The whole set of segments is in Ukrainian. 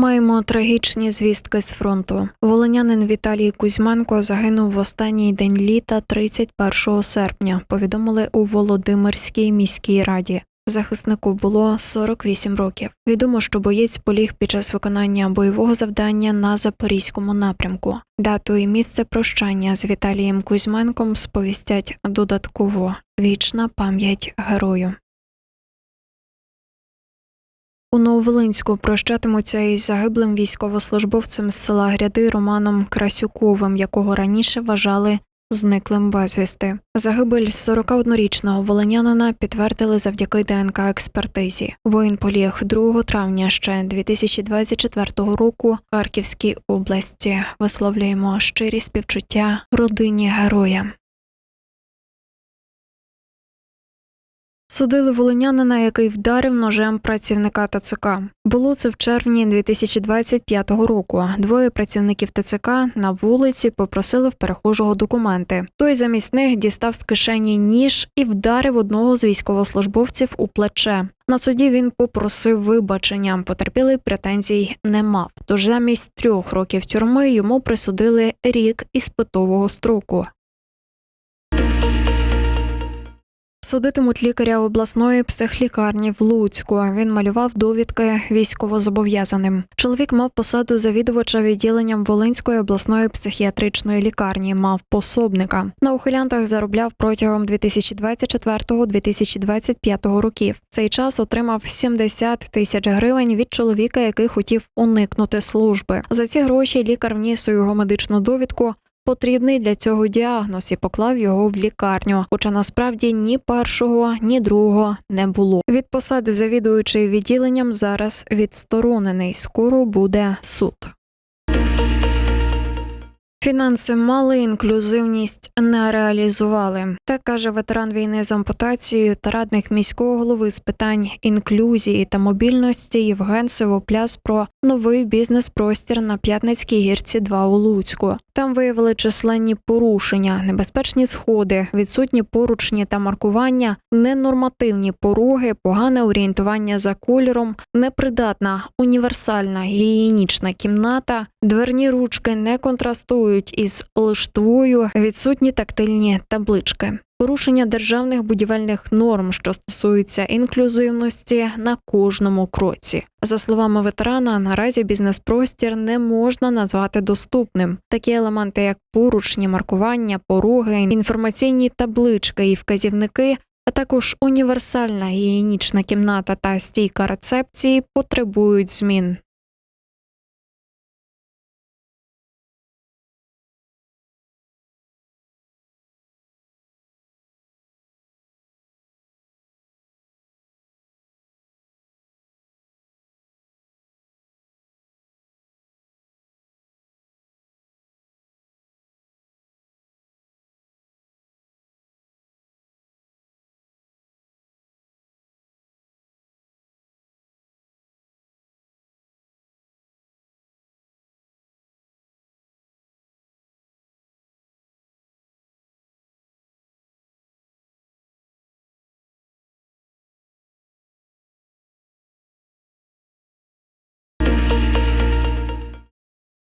Маємо трагічні звістки з фронту. Волинянин Віталій Кузьменко загинув в останній день літа 31 серпня. Повідомили у Володимирській міській раді. Захиснику було 48 років. Відомо, що боєць поліг під час виконання бойового завдання на запорізькому напрямку. Дату і місце прощання з Віталієм Кузьменком сповістять додатково. Вічна пам'ять герою. У Нововолинську прощатимуться із загиблим військовослужбовцем з села Гряди Романом Красюковим, якого раніше вважали зниклим безвісти. Загибель 41-річного волинянина підтвердили завдяки ДНК-експертизі. Воїн поліг 2 травня ще 2024 року в Харківській області. Висловлюємо щирі співчуття родині героя. Судили волинянина, який вдарив ножем працівника ТЦК. Було це в червні 2025 року. Двоє працівників ТЦК на вулиці попросили в перехожого документи. Той замість них дістав з кишені ніж і вдарив одного з військовослужбовців у плече. На суді він попросив вибачення. Потерпілий претензій не мав. Тож замість трьох років тюрми йому присудили рік іспитового строку. Судитимуть лікаря обласної психлікарні в Луцьку. Він малював довідки військовозобов'язаним. Чоловік мав посаду завідувача відділенням Волинської обласної психіатричної лікарні. Мав пособника. На ухилянтах заробляв протягом 2024-2025 років. Цей час отримав 70 тисяч гривень від чоловіка, який хотів уникнути служби. За ці гроші лікар вніс у його медичну довідку потрібний для цього діагноз і поклав його в лікарню. Хоча насправді ні першого, ні другого не було. Від посади завідуючий відділенням зараз відсторонений. Скоро буде суд. Фінанси мали, інклюзивність не реалізували. Так каже ветеран війни з ампутацією та радник міського голови з питань інклюзії та мобільності Євген Сивопляс про новий бізнес-простір на П'ятницькій гірці 2 у Луцьку. Там виявили численні порушення, небезпечні сходи, відсутні поручні та маркування, ненормативні пороги, погане орієнтування за кольором, непридатна універсальна гігієнічна кімната, дверні ручки не контрастують із лиштвою, відсутні тактильні таблички. Порушення державних будівельних норм, що стосуються інклюзивності на кожному кроці. За словами ветерана, наразі бізнес-простір не можна назвати доступним. Такі елементи, як поручні, маркування, пороги, інформаційні таблички і вказівники. А також універсальна гігієнічна кімната та стійка рецепції потребують змін.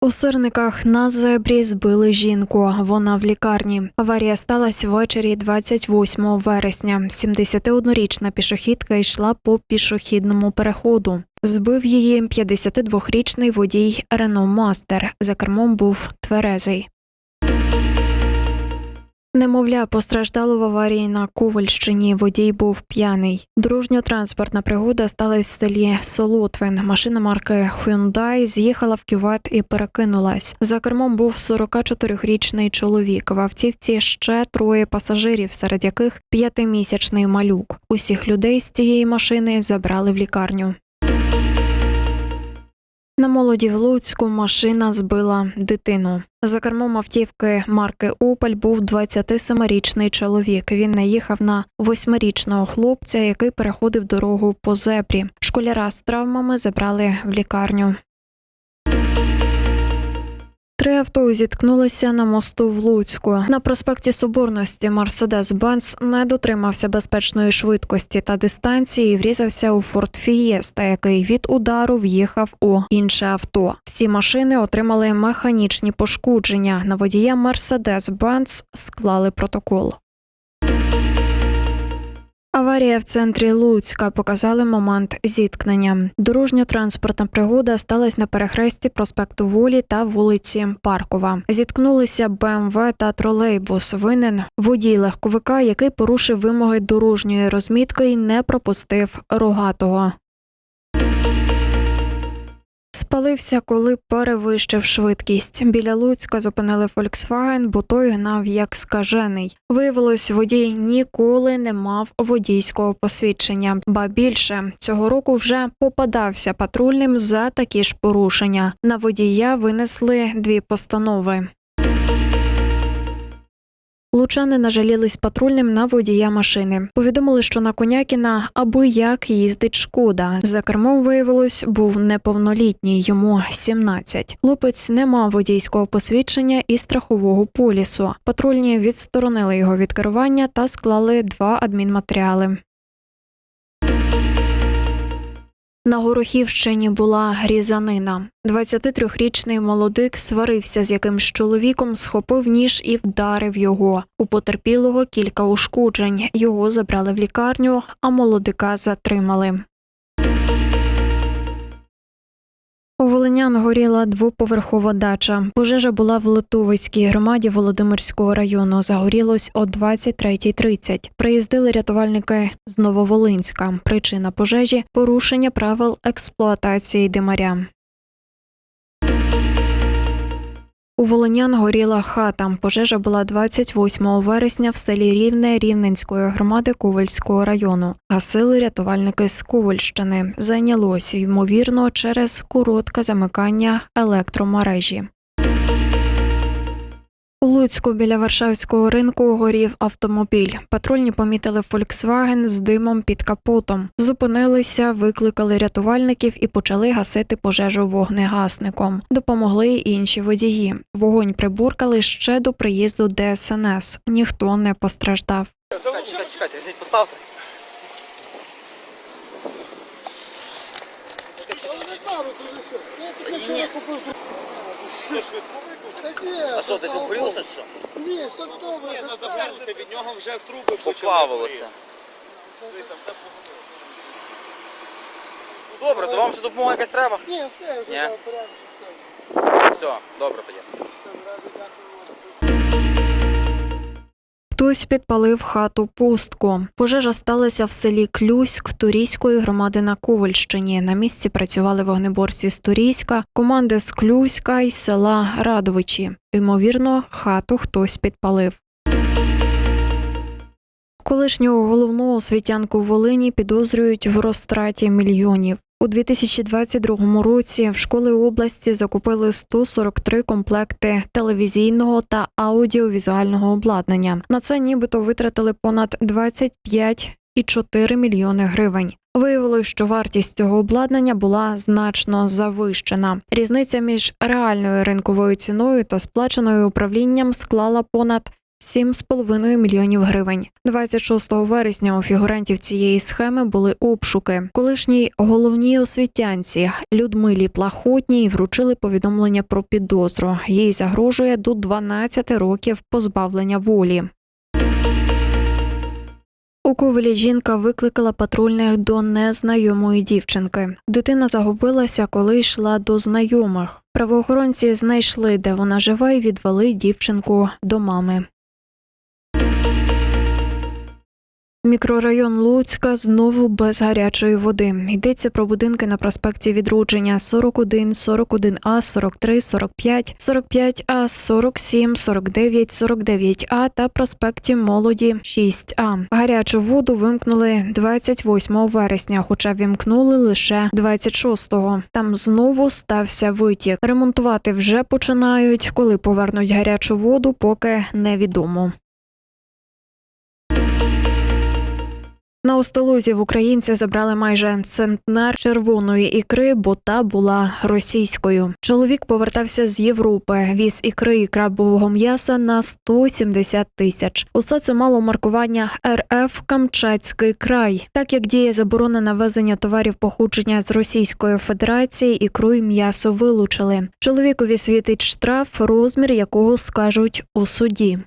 У сирниках на зебрі збили жінку. Вона в лікарні. Аварія сталася ввечері 28 вересня. 71-річна пішохідка йшла по пішохідному переходу. Збив її 52-річний водій Рено Мастер. За кермом був тверезий. Немовля постраждало в аварії на Ковальщині. Водій був п'яний. Дружньо-транспортна пригода сталася в селі Солотвин. Машина марки Hyundai з'їхала в кювет і перекинулась. За кермом був 44-річний чоловік. В автівці ще троє пасажирів, серед яких п'ятимісячний малюк. Усіх людей з цієї машини забрали в лікарню. На молоді в Луцьку машина збила дитину. За кермом автівки марки Опель був 27-річний чоловік. Він наїхав на восьмирічного хлопця, який переходив дорогу по зебрі. Школяра з травмами забрали в лікарню. Три авто зіткнулися на мосту в Луцьку. На проспекті Соборності Мерседес-Бенц не дотримався безпечної швидкості та дистанції і врізався у Форт Фієста, який від удару в'їхав у інше авто. Всі машини отримали механічні пошкодження. На водія Мерседес-Бенц склали протокол. Аварія в центрі Луцька показали момент зіткнення. Дорожньо-транспортна пригода сталася на перехресті проспекту Волі та вулиці Паркова. Зіткнулися БМВ та тролейбус. Винен водій легковика, який порушив вимоги дорожньої розмітки і не пропустив рогатого. Спалився, коли перевищив швидкість. Біля Луцька зупинили Volkswagen, бо той гнав як скажений. Виявилось, водій ніколи не мав водійського посвідчення. Ба більше цього року вже попадався патрульним за такі ж порушення. На водія винесли дві постанови. Лучани нажалілись патрульним на водія машини. Повідомили, що на Конякіна аби як їздить шкода. За кермом виявилось, був неповнолітній, йому 17. Хлопець не мав водійського посвідчення і страхового полісу. Патрульні відсторонили його від керування та склали два адмінматеріали. На Горохівщині була різанина. 23-річний молодик сварився з якимсь чоловіком, схопив ніж і вдарив його. У потерпілого кілька ушкоджень. Його забрали в лікарню, а молодика затримали. У Волинян горіла двоповерхова дача. Пожежа була в Литовицькій громаді Володимирського району. Загорілось о 23.30. Приїздили рятувальники з Нововолинська. Причина пожежі порушення правил експлуатації димаря. У Волинян горіла хата. Пожежа була 28 вересня в селі Рівне Рівненської громади Ковальського району. Гасили рятувальники з Ковальщини. Зайнялося ймовірно через коротке замикання електромережі. У Луцьку біля Варшавського ринку горів автомобіль. Патрульні помітили Volkswagen з димом під капотом. Зупинилися, викликали рятувальників і почали гасити пожежу вогнегасником. Допомогли й інші водії. Вогонь прибуркали ще до приїзду ДСНС. Ніхто не постраждав. Чекайте, чекайте, чекайте, візьміть, поставте. Ні, ні. А що, десь обгорілося чи що? Ні, садове, Забралися від нього вже труби Поплавилося. Ну, Добре, то вам ще допомога якась треба? Ні, все, вже Ні? за все. Все, добре тоді. Все, ради дякую. Хтось підпалив хату пустку. Пожежа сталася в селі Клюськ Турійської громади на Ковальщині. На місці працювали вогнеборці з Турійська, команди з Клюська й села Радовичі. Ймовірно, хату хтось підпалив. Колишнього головного освітянку Волині підозрюють в розтраті мільйонів. У 2022 році в школи області закупили 143 комплекти телевізійного та аудіовізуального обладнання. На це нібито витратили понад 25,4 мільйони гривень. Виявилось, що вартість цього обладнання була значно завищена. Різниця між реальною ринковою ціною та сплаченою управлінням склала понад 7,5 мільйонів гривень. 26 вересня у фігурантів цієї схеми були обшуки. Колишній головній освітянці Людмилі Плахотній вручили повідомлення про підозру. Їй загрожує до 12 років позбавлення волі. У Ковелі жінка викликала патрульних до незнайомої дівчинки. Дитина загубилася, коли йшла до знайомих. Правоохоронці знайшли, де вона живе, і відвели дівчинку до мами. Мікрорайон Луцька знову без гарячої води. Йдеться про будинки на проспекті Відродження 41, 41А, 43, 45, 45А, 47, 49, 49А та проспекті Молоді 6А. Гарячу воду вимкнули 28 вересня, хоча вімкнули лише 26-го. Там знову стався витік. Ремонтувати вже починають. Коли повернуть гарячу воду, поки невідомо. На Остолузі в українці забрали майже центнер червоної ікри, бо та була російською. Чоловік повертався з Європи, віз ікри і крабового м'яса на 170 тисяч. Усе це мало маркування РФ Камчатський край. Так як діє заборона на ввезення товарів походження з Російської Федерації, ікру і м'ясо вилучили. Чоловікові світить штраф, розмір якого скажуть у суді.